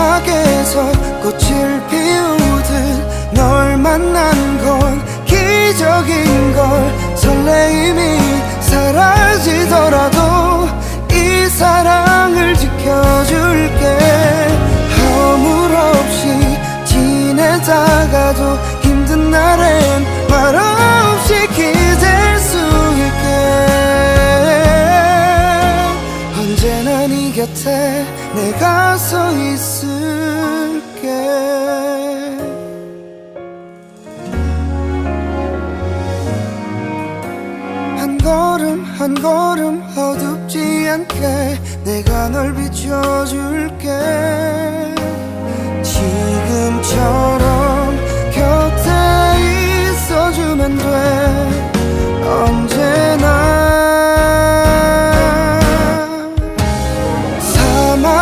사막에서 꽃을 피우듯 널 만난 건 기적인 걸. 설레임이 사라지더라도 이 사랑을 지켜줄게. 허물 없이 지내다가도 힘든 날엔 언제나 네 곁에 내가 서 있을게. 한 걸음 한 걸음 어둡지 않게 내가 널 비춰줄게. 지금처럼 곁에 있어주면 돼.